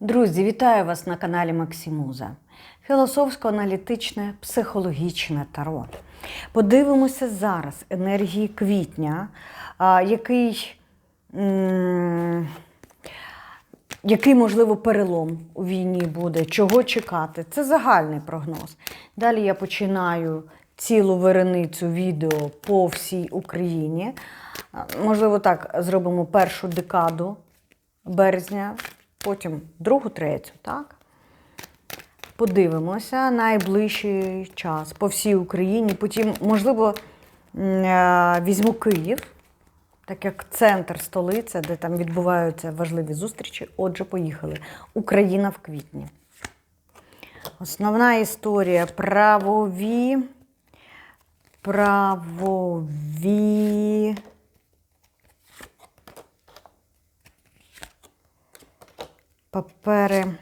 Друзі, вітаю вас на каналі Максимуза. Філософсько-аналітичне, психологічне таро. Подивимося зараз енергії квітня, який, який, можливо, перелом у війні буде, чого чекати. Це загальний прогноз. Далі я починаю цілу вереницю відео по всій Україні. Можливо, так зробимо першу декаду березня, потім другу, третю, так? Подивимося найближчий час по всій Україні. Потім, можливо, е, візьму Київ, так як центр столиця, де там відбуваються важливі зустрічі. Отже, поїхали. Україна в квітні. Основна історія правові. Правові. Папери.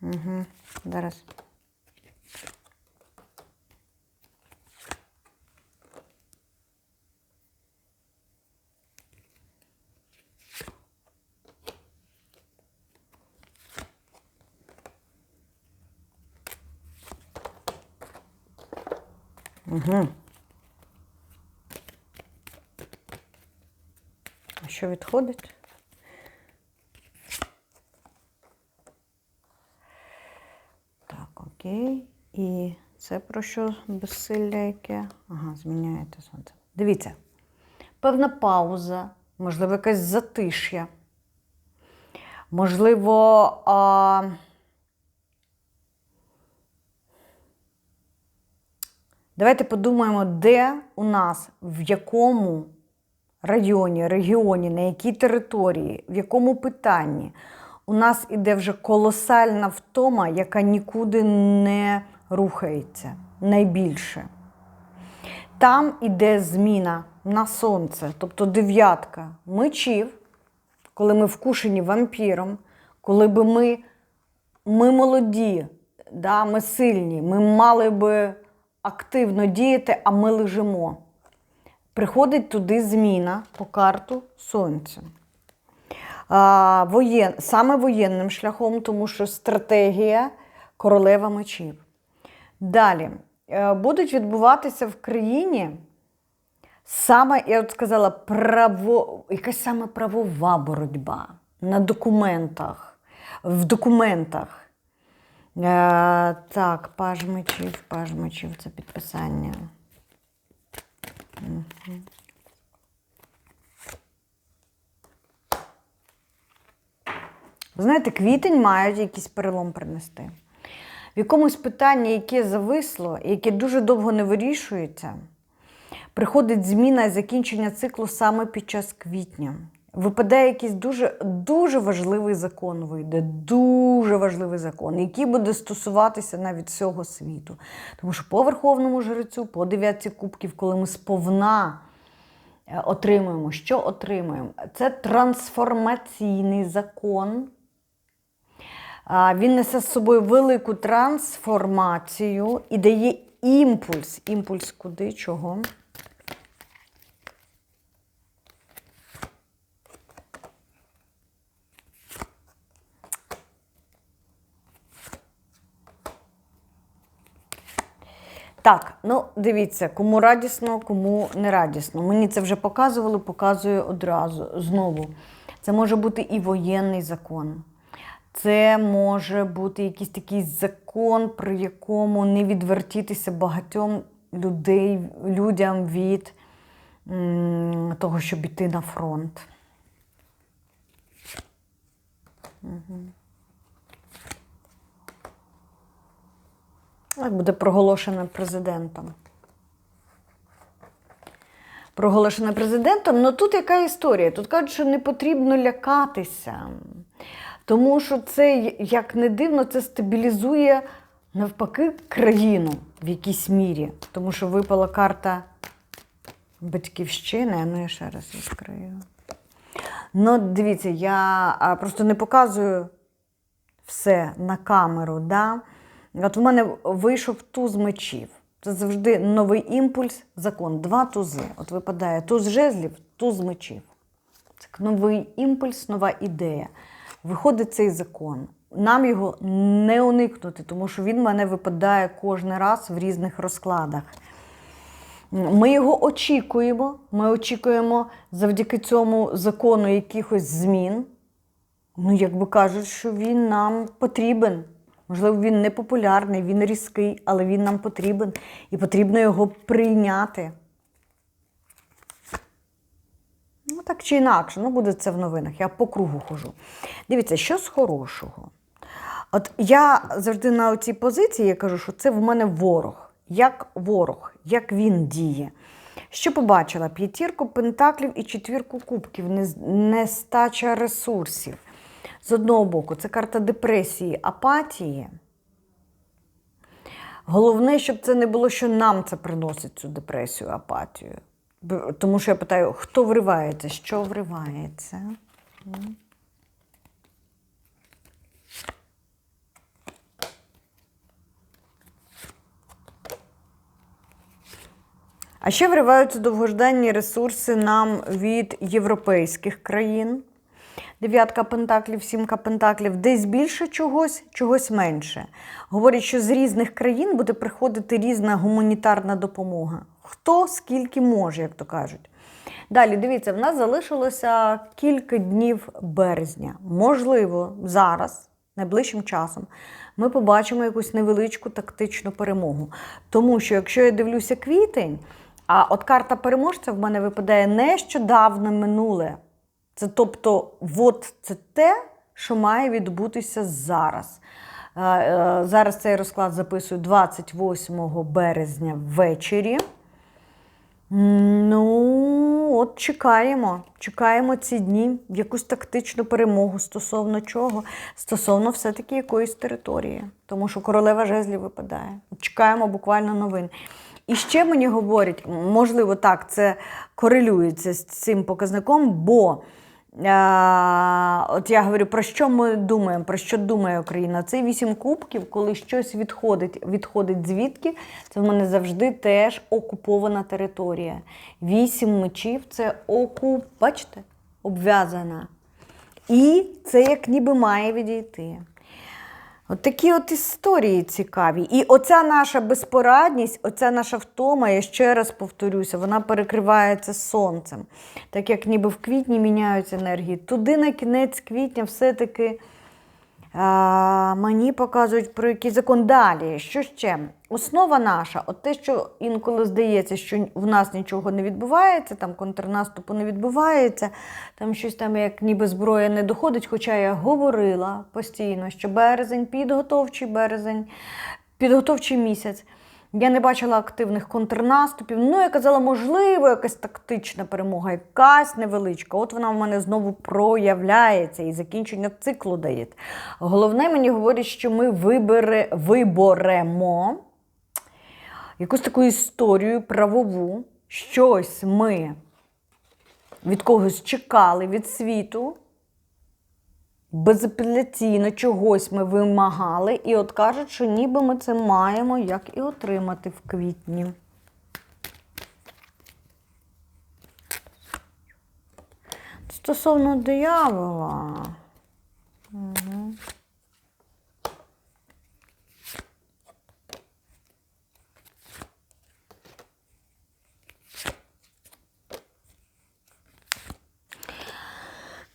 Угу. Зараз. Угу. А що відходить? Так, окей. І це про що безсилля яке? Ага, зміняєте сонце. Дивіться, певна пауза, можливо, якась затиш'я. Можливо, а... давайте подумаємо, де у нас, в якому районі, регіоні, на якій території, в якому питанні у нас іде вже колосальна втома, яка нікуди не рухається найбільше. Там іде зміна на сонце, тобто дев'ятка мечів, коли ми вкушені вампіром, коли би ми, ми молоді, да, ми сильні, ми мали би активно діяти, а ми лежимо. Приходить туди зміна по карту сонця. А, воєн, саме воєнним шляхом, тому що стратегія королева мечів. Далі е, будуть відбуватися в країні саме, я от сказала, право, якась саме правова боротьба на документах, в документах. Е, так, паж мечів, паж мечів це підписання. Мгм. Знаєте, квітень мають якийсь перелом принести. В якомусь питанні, яке зависло, яке дуже довго не вирішується, приходить зміна і закінчення циклу саме під час квітня. Випадає якийсь дуже, дуже важливий закон, вийде, дуже важливий закон, який буде стосуватися навіть всього світу. Тому що по Верховному жрецю, по дев'ятці кубків, коли ми сповна е, отримуємо, що отримуємо? Це трансформаційний закон. Він несе з собою велику трансформацію і дає імпульс. Імпульс куди? Чого? Так, ну дивіться, кому радісно, кому не радісно. Мені це вже показували, показую одразу знову. Це може бути і воєнний закон. Це може бути якийсь такий закон, при якому не відвертітися багатьом людей, людям від того, щоб іти на фронт. Так буде проголошено президентом. Проголошено президентом, але тут яка історія? Тут кажуть, що не потрібно лякатися. Тому що це, як не дивно, це стабілізує навпаки країну в якійсь мірі. Тому що випала карта батьківщини, а ну я ще раз відкрию. Ну, дивіться, я просто не показую все на камеру. Да? От в мене вийшов туз мечів. Це завжди новий імпульс, закон. Два тузи. От випадає туз жезлів, туз мечів. Це новий імпульс, нова ідея. Виходить цей закон. Нам його не уникнути, тому що він в мене випадає кожен раз в різних розкладах. Ми його очікуємо. Ми очікуємо завдяки цьому закону якихось змін. Ну, якби кажуть, що він нам потрібен. Можливо, він не популярний, він різкий, але він нам потрібен. І потрібно його прийняти. Ну, так чи інакше, ну буде це в новинах. Я по кругу хожу. Дивіться, що з хорошого. От я завжди на цій позиції я кажу, що це в мене ворог. Як ворог, як він діє. Що побачила? П'ятірку пентаклів і четвірку кубків, нестача ресурсів. З одного боку, це карта депресії, апатії. Головне, щоб це не було, що нам це приносить цю депресію, апатію. Тому що я питаю, хто вривається, що вривається? А ще вриваються довгожданні ресурси нам від європейських країн. Дев'ятка пентаклів, сімка пентаклів, десь більше чогось, чогось менше. Говорять, що з різних країн буде приходити різна гуманітарна допомога. Хто скільки може, як то кажуть. Далі, дивіться, в нас залишилося кілька днів березня. Можливо, зараз, найближчим часом, ми побачимо якусь невеличку тактичну перемогу. Тому що, якщо я дивлюся квітень, а от карта переможця в мене випадає нещодавно минуле. Це тобто, от це те, що має відбутися зараз. Е, е, Зараз цей розклад записую 28 березня ввечері. Ну, от чекаємо. Чекаємо ці дні, якусь тактичну перемогу стосовно чого? Стосовно все-таки якоїсь території. Тому що королева жезлі випадає. Чекаємо буквально новин. І ще мені говорять, можливо, так, це корелюється з цим показником, бо от я говорю, про що ми думаємо, про що думає Україна? Цей вісім кубків, коли щось відходить, відходить звідки, це в мене завжди теж окупована територія. Вісім мечів це окуп, бачите, обв'язана. І це як ніби має відійти. От такі от історії цікаві. І оця наша безпорадність, оця наша втома, я ще раз повторюся, вона перекривається сонцем. Так як ніби в квітні міняються енергії. Туди на кінець квітня все-таки а, мені показують про який закон. Далі, що ще? Основа наша, от те, що інколи здається, що в нас нічого не відбувається, там контрнаступу не відбувається, там щось там як ніби зброя не доходить. Хоча я говорила постійно, що березень, підготовчий березень, підготовчий місяць. Я не бачила активних контрнаступів. Ну, я казала, можливо, якась тактична перемога, якась невеличка. От вона в мене знову проявляється і закінчення циклу дає. Головне, мені говорять, що ми вибере, виборемо якусь таку історію правову, щось ми від когось чекали від світу. Безапеляційно чогось ми вимагали, і от кажуть, що ніби ми це маємо як і отримати в квітні. Стосовно диявола.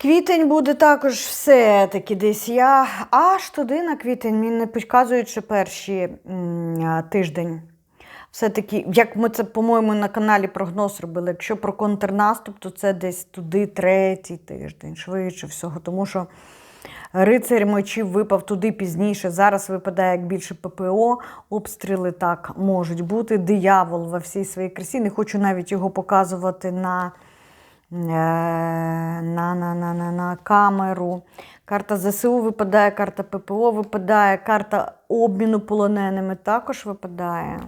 Квітень буде також все-таки десь я аж туди на квітень мені не підказують, що перші тиждень. Все-таки, як ми це, по-моєму, на каналі прогноз робили, якщо про контрнаступ, то це десь туди третій тиждень, швидше всього. Тому що рицарь мечів випав туди пізніше. Зараз випадає як більше ППО, обстріли так можуть бути. Диявол во всій своїй красі. Не хочу навіть його показувати на. Е, на, на, на, на, на камеру. Карта ЗСУ випадає, карта ППО випадає, карта обміну полоненими також випадає.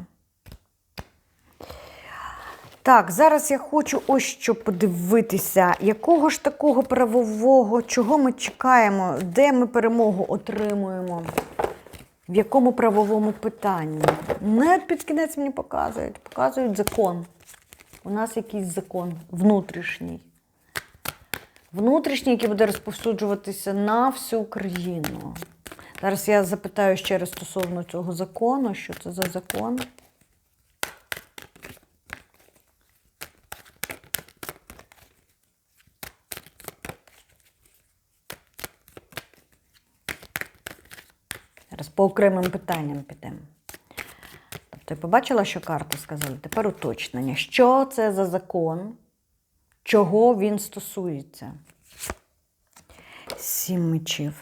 Так, зараз я хочу ось що подивитися, якого ж такого правового, чого ми чекаємо, де ми перемогу отримуємо, в якому правовому питанні. Не під кінець мені показують, показують закон. У нас якийсь закон внутрішній. Внутрішній, який буде розповсюджуватися на всю країну. Зараз я запитаю ще раз стосовно цього закону, що це за закон. Зараз по окремим питанням підемо. Я побачила, що карти сказали. Тепер уточнення. Що це за закон? Чого він стосується? Сім мечів.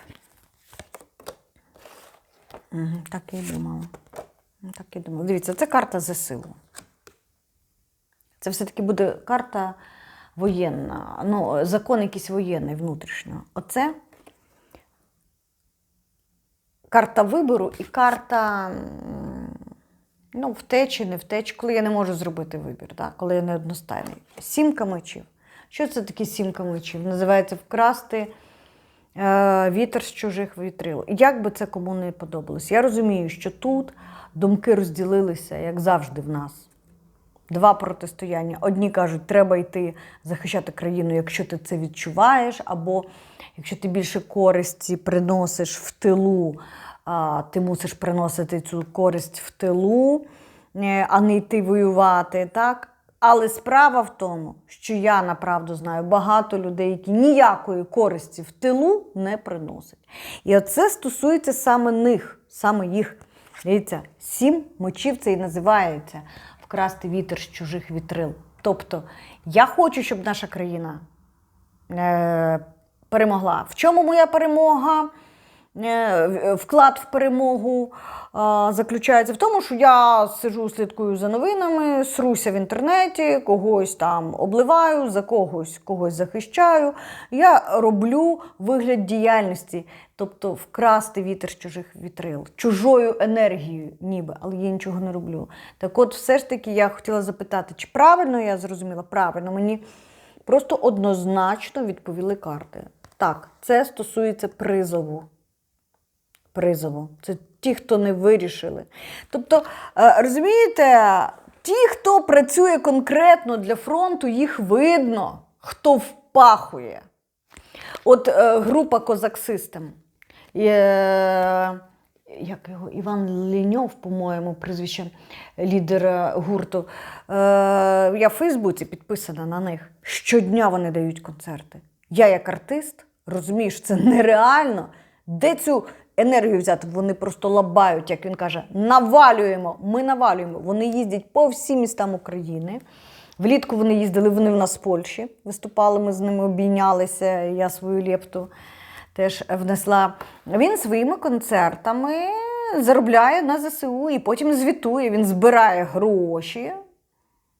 Угу, так і думала. Так і думала. Дивіться, це карта ЗСУ. Це все-таки буде карта воєнна, ну, закон якийсь воєнний внутрішнього. Оце карта вибору і карта ну, втечі, не втечі, коли я не можу зробити вибір, так? коли я не одностайний. Сімка мечів. Що це таке сімка мечів? Називається вкрасти е, вітер з чужих вітрил. Як би це кому не подобалось? Я розумію, що тут думки розділилися, як завжди в нас. Два протистояння. Одні кажуть, треба йти захищати країну, якщо ти це відчуваєш, або якщо ти більше користі приносиш в тилу, ти мусиш приносити цю користь в тилу, е, а не йти воювати. так? Але справа в тому, що я направду знаю багато людей, які ніякої користі в тилу не приносять. І оце стосується саме них, саме їх. Дивіться, сім мочів це і називається вкрасти вітер з чужих вітрил. Тобто, я хочу, щоб наша країна е, перемогла. В чому моя перемога? Е, в- Вклад в перемогу е, заключається в тому, що я сижу, слідкую за новинами, сруся в інтернеті, когось там обливаю, за когось когось захищаю. Я роблю вигляд діяльності, тобто вкрасти вітер з чужих вітрил, чужою енергією, ніби, але я нічого не роблю. Так от, все ж таки, я хотіла запитати, чи правильно я зрозуміла? Правильно, мені просто однозначно відповіли карти. Так, це стосується призову призову. Це ті, хто не вирішили. Тобто, е, розумієте, ті, хто працює конкретно для фронту, їх видно, хто впахує. От е, група Козак Систем. Е, як його Іван Ліньов, по-моєму, прізвище лідер е, гурту. Е, я в Фейсбуці підписана на них. Щодня вони дають концерти. Я, як артист, розумію, що це нереально. Де цю енергію взяти? Вони просто лабають, як він каже, навалюємо. Ми навалюємо. Вони їздять по всім містам України. Влітку вони їздили, вони в нас в Польщі виступали, ми з ними обійнялися. Я свою лепту теж внесла. Він своїми концертами заробляє на ЗСУ і потім звітує. Він збирає гроші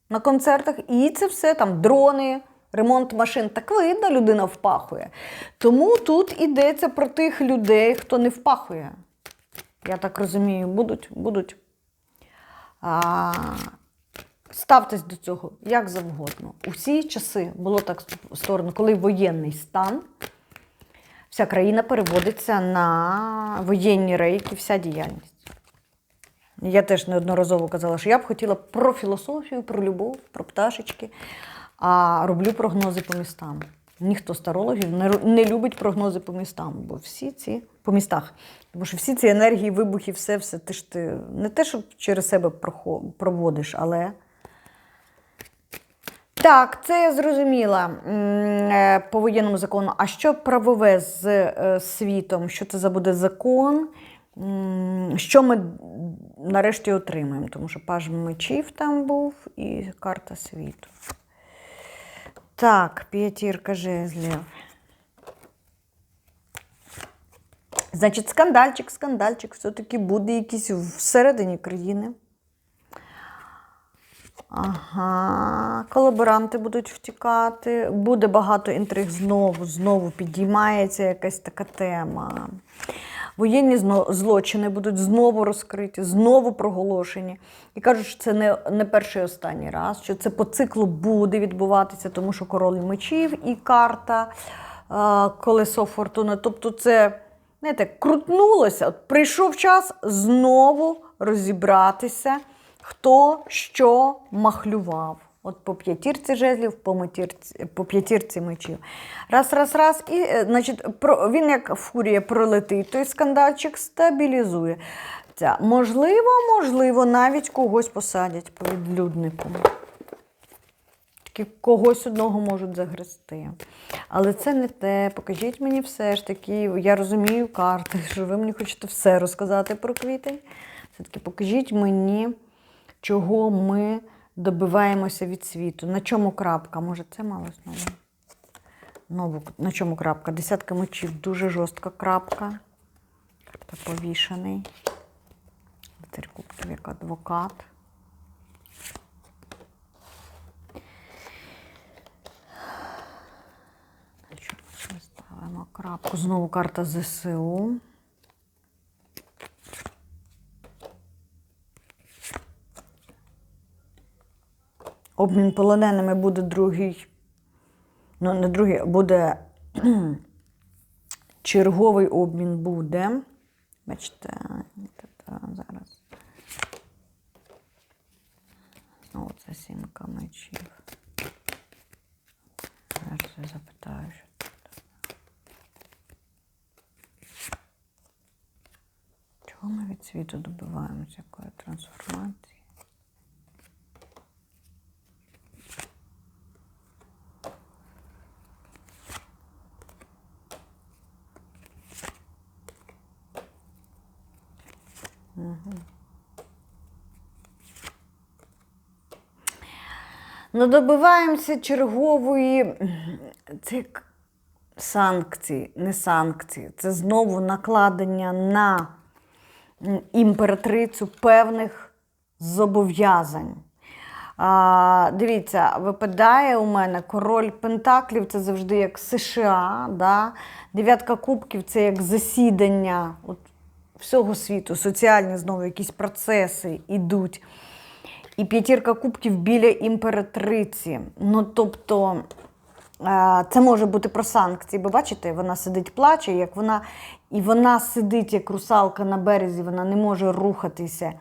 на концертах, і це все там дрони, ремонт машин. Так видно, людина впахує. Тому тут йдеться про тих людей, хто не впахує. Я так розумію, будуть, будуть. А, ставтесь до цього як завгодно. Усі часи було так сторону, коли воєнний стан, вся країна переводиться на воєнні рейки, вся діяльність. Я теж неодноразово казала, що я б хотіла про філософію, про любов, про пташечки, а роблю прогнози по містам. Ніхто з тарологів не, любить прогнози по містам, бо всі ці по містах. Тому що всі ці енергії, вибухи, все, все ти ж ти не те, що через себе проводиш, але. Так, це я зрозуміла е, по воєнному закону. А що правове з е, світом? Що це за буде закон? Що ми нарешті отримаємо? Тому що паж мечів там був і карта світу. Так, п'ятірка жезлів. Значить, скандальчик, скандальчик, все-таки буде якийсь всередині країни. Ага, колаборанти будуть втікати. Буде багато інтриг знову, знову підіймається якась така тема. Воєнні злочини будуть знову розкриті, знову проголошені. І кажуть, що це не, не перший і останній раз, що це по циклу буде відбуватися, тому що король мечів і карта колесо фортуни. Тобто, це знаєте, крутнулося. От прийшов час знову розібратися, хто що махлював. От по п'ятірці жезлів, по, матірці, по п'ятірці мечів. Раз, раз, раз. І, е, значить, про, він як фурія пролетить, той скандальчик стабілізує. Ця. Можливо, можливо, навіть когось посадять по відлюднику. Тільки когось одного можуть загрести. Але це не те. Покажіть мені все ж таки. Я розумію карти, що ви мені хочете все розказати про квітень. Все-таки покажіть мені, чого ми добиваємося від світу. На чому крапка? Може, це мало знову? Нову, на чому крапка? Десятка мечів, дуже жорстка крапка. Карта повішений. Лицарь кубків як адвокат. Ми ставимо крапку? Знову карта ЗСУ. Обмін полоненими буде другий. Ну, не другий, а буде черговий обмін буде. Бачите, зараз. Знову це сімка мечів. Зараз я запитаю, що тут. Чого ми від світу добиваємося? Якої трансформації? Ну, добиваємося чергової це санкції, не санкції. Це знову накладення на імператрицю певних зобов'язань. А, дивіться, випадає у мене король Пентаклів, це завжди як США. Да? Дев'ятка кубків це як засідання от, всього світу, соціальні знову якісь процеси йдуть. І п'ятірка кубків біля імператриці. Ну, тобто, е, це може бути про санкції. Бо бачите, вона сидить, плаче, як вона, і вона сидить як русалка на березі, вона не може рухатися.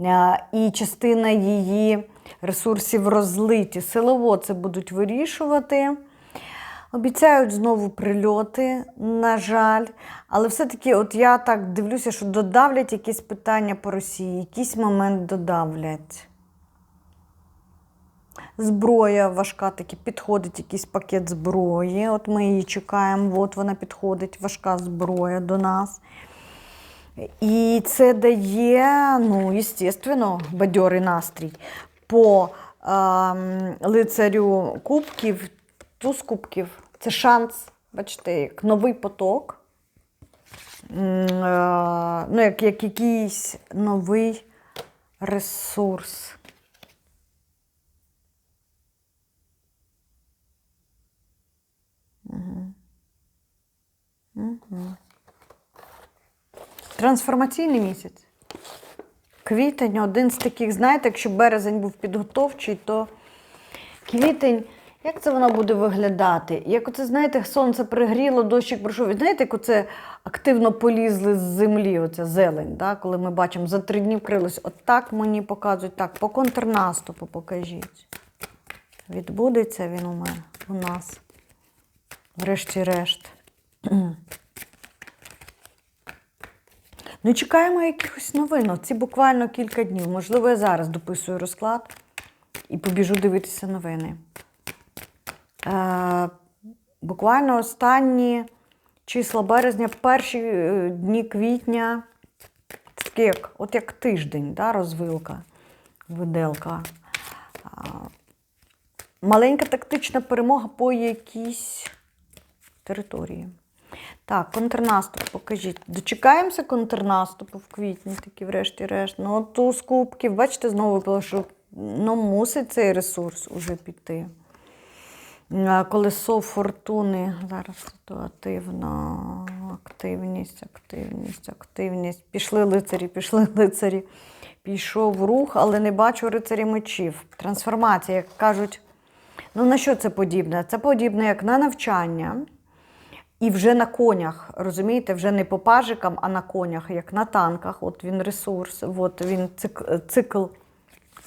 Е, І частина її ресурсів розлиті. Силово це будуть вирішувати. Обіцяють знову прильоти, на жаль. Але все-таки, от я так дивлюся, що додавлять якісь питання по Росії, якийсь момент додавлять. Зброя важка, таки підходить якийсь пакет зброї. От ми її чекаємо, от вона підходить, важка зброя до нас. І це дає, ну, звісно, бадьорий настрій. По ем, лицарю кубків, туз кубків це шанс, бачите, як новий поток. Е, ну, як, як якийсь новий ресурс. Мгм. Трансформаційний місяць. Квітень один з таких, знаєте, якщо березень був підготовчий, то квітень, як це воно буде виглядати? Як оце, знаєте, сонце пригріло, дощик пройшов. І Знаєте, як оце активно полізли з землі, оця зелень, да? коли ми бачимо, за три дні вкрилось. От так мені показують. Так, по контрнаступу покажіть. Відбудеться він у мене, у нас. Врешті-решт. Ну, чекаємо якихось новин. Ці буквально кілька днів. Можливо, я зараз дописую розклад і побіжу дивитися новини. Е, буквально останні числа березня, перші е, дні квітня. Як, от як тиждень, да, розвилка, виделка. Маленька тактична перемога по якійсь території. Так, контрнаступ, покажіть. Дочекаємося контрнаступу в квітні, такі врешті-решт. Ну, от туз кубків, бачите, знову що ну, мусить цей ресурс уже піти. А, Колесо фортуни. Зараз ситуативно. Активність, активність, активність. Пішли лицарі, пішли лицарі. Пішов рух, але не бачу рицарі мечів. Трансформація, як кажуть. Ну, на що це подібне? Це подібне як на навчання. І вже на конях, розумієте, вже не по пажикам, а на конях, як на танках. От він ресурс, от він цик- цикл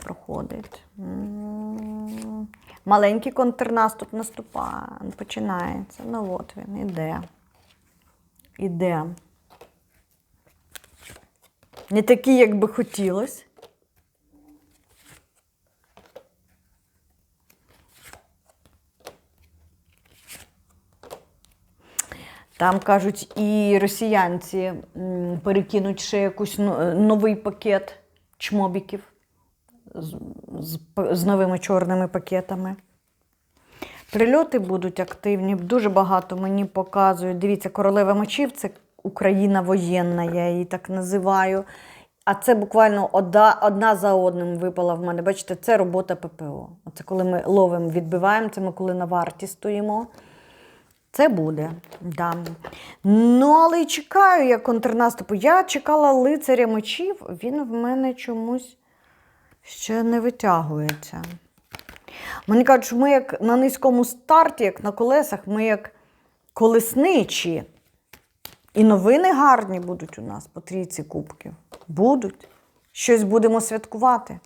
проходить. Маленький контрнаступ наступає, починається. Ну от він, іде. Іде. Не такий, як би хотілося. Там кажуть, і росіянці перекинуть ще якийсь новий пакет чмобіків з, з, новими чорними пакетами. Прильоти будуть активні, дуже багато мені показують. Дивіться, королева мечів це Україна воєнна, я її так називаю. А це буквально одна, одна за одним випала в мене. Бачите, це робота ППО. Це коли ми ловимо, відбиваємо, це ми коли на варті стоїмо. Це буде. Да. Ну, але й чекаю я контрнаступу. Я чекала лицаря мечів, він в мене чомусь ще не витягується. Мені кажуть, що ми як на низькому старті, як на колесах, ми як колесничі. І новини гарні будуть у нас по трійці кубків. Будуть. Щось будемо святкувати.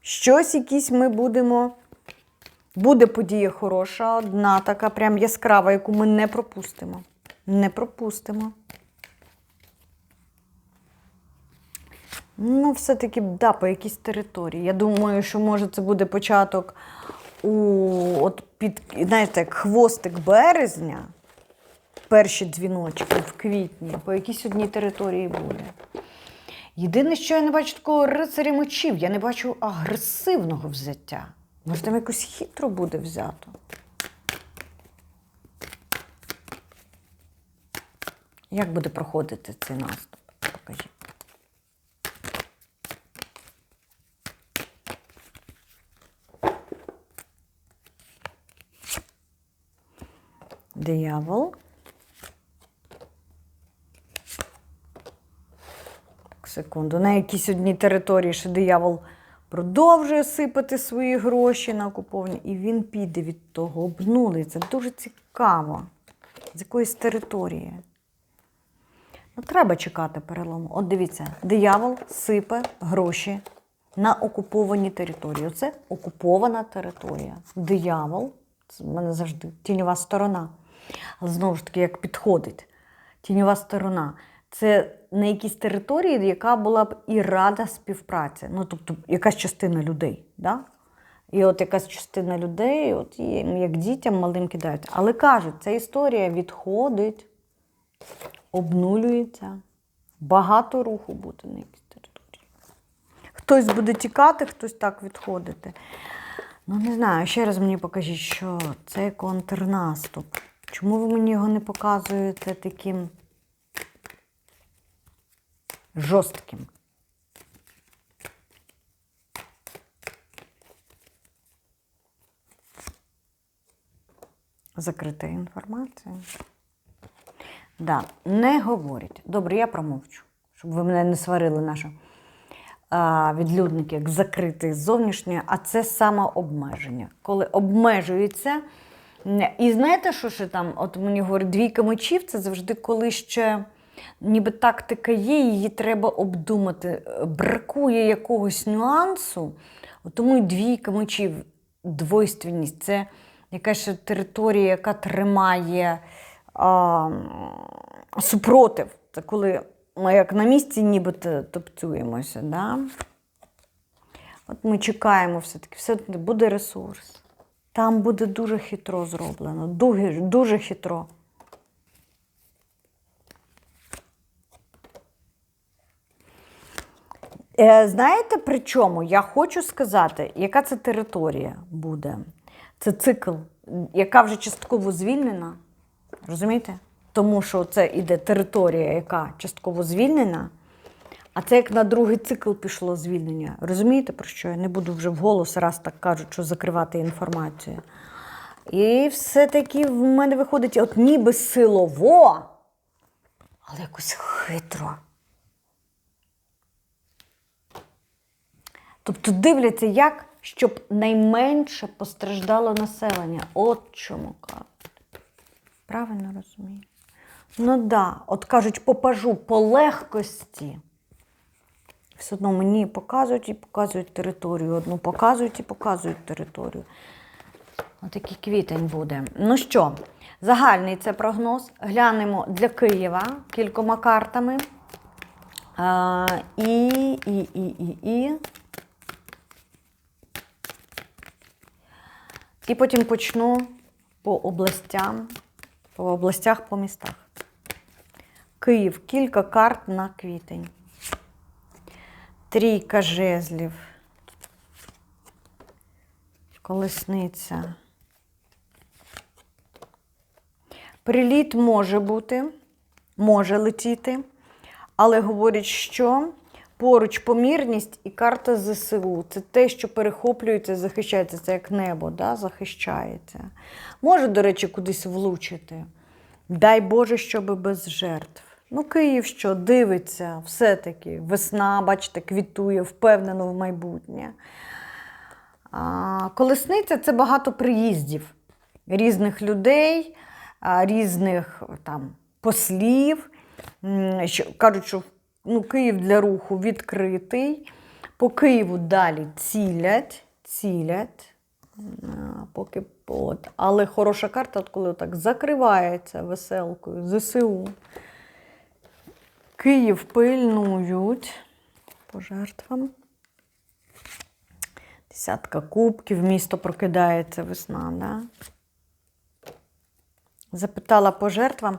Щось якісь ми будемо. Буде подія хороша, одна така прям яскрава, яку ми не пропустимо. Не пропустимо. Ну, все-таки, да, по якійсь території. Я думаю, що може це буде початок у от під, знаєте, як хвостик березня, перші дзвіночки в квітні, по якійсь одній території буде. Єдине, що я не бачу такого рицаря мечів, я не бачу агресивного взяття. Може, там якось хитро буде взято. Як буде проходити цей наступ? Покажіть. Диявол. Так, секунду. На якійсь одній території ще диявол продовжує сипати свої гроші на окуповані, і він піде від того, обнулий. Це дуже цікаво. З якоїсь території. Ну, треба чекати перелому. От дивіться, диявол сипе гроші на окуповані території. Оце окупована територія. Диявол, це в мене завжди тіньова сторона. Знову ж таки, як підходить, тіньова сторона. Це на якійсь території, яка була б і рада співпраці. Ну, тобто, якась частина людей. Да? І от якась частина людей, от їм, як дітям малим кидають. Але кажуть, ця історія відходить, обнулюється. Багато руху буде на якійсь території. Хтось буде тікати, хтось так відходити. Ну, не знаю, ще раз мені покажіть, що це контрнаступ. Чому ви мені його не показуєте таким жорстким? Закрита інформація. Да, не говорять. Добре, я промовчу, щоб ви мене не сварили наша а, відлюдники, як закритий зовнішнє, а це самообмеження. Коли обмежується. І знаєте, що ще там? От мені говорять, двійка мечів це завжди коли ще ніби тактика є, її треба обдумати. Бракує якогось нюансу, тому і двійка мечів, двойственність це якась територія, яка тримає а, супротив. Це коли ми як на місці нібито топцюємося. Да? От ми чекаємо все-таки, все буде ресурс. Там буде дуже хитро зроблено, дуже, дуже хитро. Е, Знаєте при чому? Я хочу сказати, яка це територія буде. Це цикл, яка вже частково звільнена. Розумієте? Тому що це іде територія, яка частково звільнена, а це як на другий цикл пішло звільнення. Розумієте, про що? Я не буду вже вголос, раз так кажуть, що закривати інформацію. І все-таки в мене виходить, от ніби силово, але якось хитро. Тобто дивляться, як, щоб найменше постраждало населення. От чому кажуть. Правильно розумію? Ну да. от кажуть, попажу по легкості. Все одно мені показують і показують територію. Одну показують і показують територію. Отакий квітень буде. Ну що, загальний це прогноз. Глянемо для Києва кількома картами. А, і, і, і, і, і. І потім почну по областям, по областях, по містах. Київ, кілька карт на квітень. Трійка жезлів. Колесниця. Приліт може бути, може летіти, але говорять, що поруч помірність і карта ЗСУ. Це те, що перехоплюється, захищається. Це як небо, да? захищається. Може, до речі, кудись влучити. Дай Боже, щоб без жертв. Ну, Київ що дивиться, все-таки весна, бачите, квітує, впевнено в майбутнє. А, Колесниця це багато приїздів різних людей, різних там, послів. Що, кажуть, що ну, Київ для руху відкритий. По Києву далі цілять, цілять. Поки от. Але хороша карта, коли так закривається веселкою, ЗСУ. Київ пильнують по жертвам. Десятка кубків, місто прокидається весна, да? Запитала по жертвам.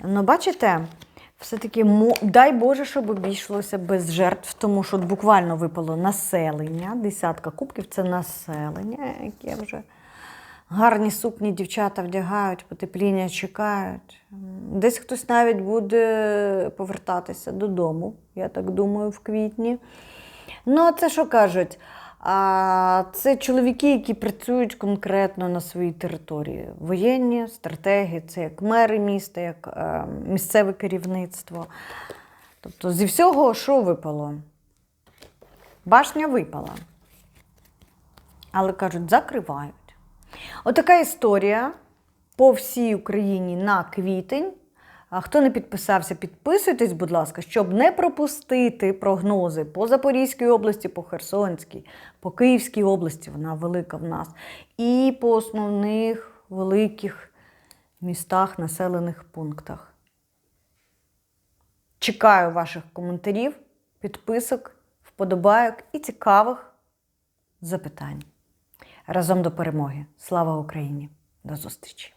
Ну, бачите, все-таки дай Боже, щоб обійшлося без жертв, тому що буквально випало населення. Десятка кубків це населення, яке вже гарні сукні дівчата вдягають, потепління чекають. Десь хтось навіть буде повертатися додому, я так думаю, в квітні. Ну, а це що кажуть? А, це чоловіки, які працюють конкретно на своїй території. Воєнні стратегії, це як мери міста, як е, місцеве керівництво. Тобто зі всього, що випало? Башня випала. Але кажуть, закривають. Отака історія по всій Україні на квітень. Хто не підписався, підписуйтесь, будь ласка, щоб не пропустити прогнози по Запорізькій області, по Херсонській, по Київській області, вона велика в нас, і по основних великих містах, населених пунктах. Чекаю ваших коментарів, підписок, вподобайок і цікавих запитань. Разом до перемоги. Слава Україні! До зустрічі!